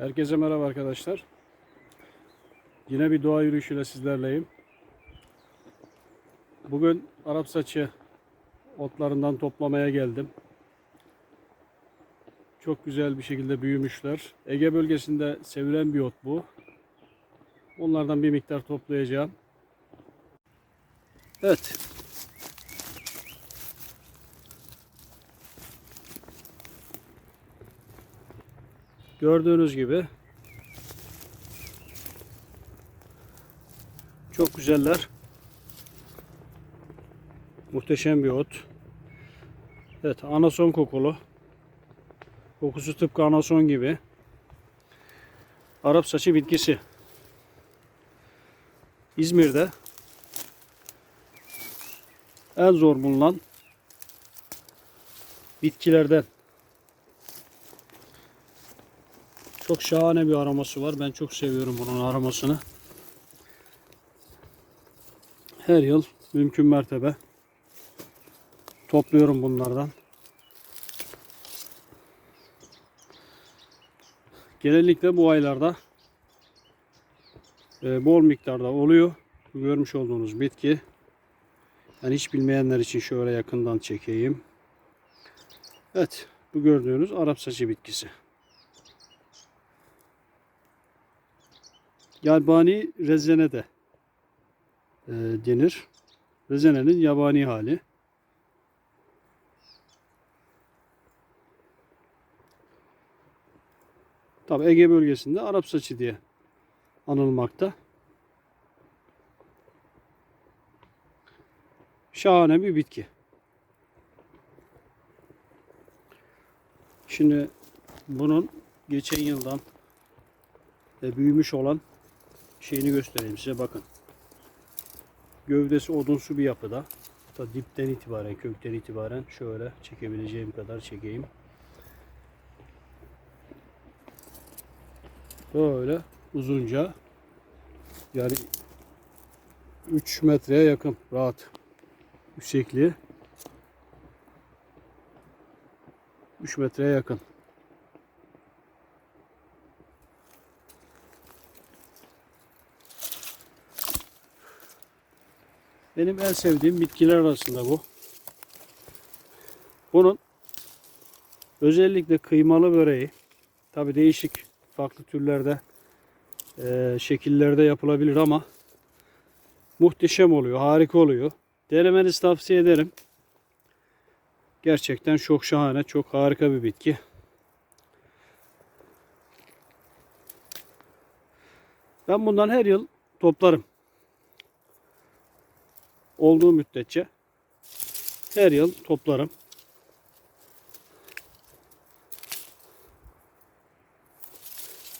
Herkese merhaba arkadaşlar. Yine bir doğa yürüyüşüyle sizlerleyim. Bugün Arap saçı otlarından toplamaya geldim. Çok güzel bir şekilde büyümüşler. Ege bölgesinde sevilen bir ot bu. Onlardan bir miktar toplayacağım. Evet. Gördüğünüz gibi çok güzeller. Muhteşem bir ot. Evet, anason kokulu. Kokusu tıpkı anason gibi. Arap saçı bitkisi. İzmir'de en zor bulunan bitkilerden. Çok şahane bir aroması var. Ben çok seviyorum bunun aromasını. Her yıl mümkün mertebe topluyorum bunlardan. Genellikle bu aylarda e, bol miktarda oluyor. Görmüş olduğunuz bitki. Yani hiç bilmeyenler için şöyle yakından çekeyim. Evet, bu gördüğünüz Arap saçı bitkisi. Yabani rezene de e, denir. Rezenenin yabani hali. Tabi Ege bölgesinde Arap saçı diye anılmakta. Şahane bir bitki. Şimdi bunun geçen yıldan e, büyümüş olan şeyini göstereyim size bakın. Gövdesi odunsu bir yapıda. Hatta dipten itibaren, kökten itibaren şöyle çekebileceğim kadar çekeyim. Böyle uzunca yani 3 metreye yakın rahat yüksekliği 3 metreye yakın. Benim en sevdiğim bitkiler arasında bu. Bunun özellikle kıymalı böreği tabi değişik farklı türlerde eee, şekillerde yapılabilir ama muhteşem oluyor, harika oluyor. Denemenizi tavsiye ederim. Gerçekten çok şahane, çok harika bir bitki. Ben bundan her yıl toplarım. Olduğu müddetçe her yıl toplarım.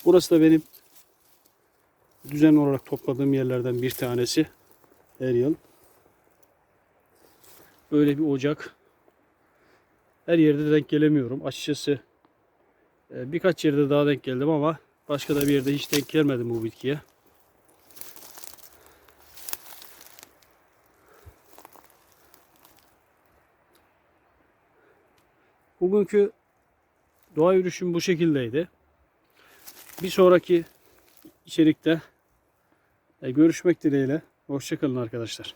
Burası da benim düzenli olarak topladığım yerlerden bir tanesi. Her yıl. Böyle bir ocak. Her yerde denk gelemiyorum. Açıkçası e, birkaç yerde daha denk geldim ama başka da bir yerde hiç denk gelmedim bu bitkiye. Bugünkü doğa yürüyüşüm bu şekildeydi. Bir sonraki içerikte e, görüşmek dileğiyle. Hoşçakalın arkadaşlar.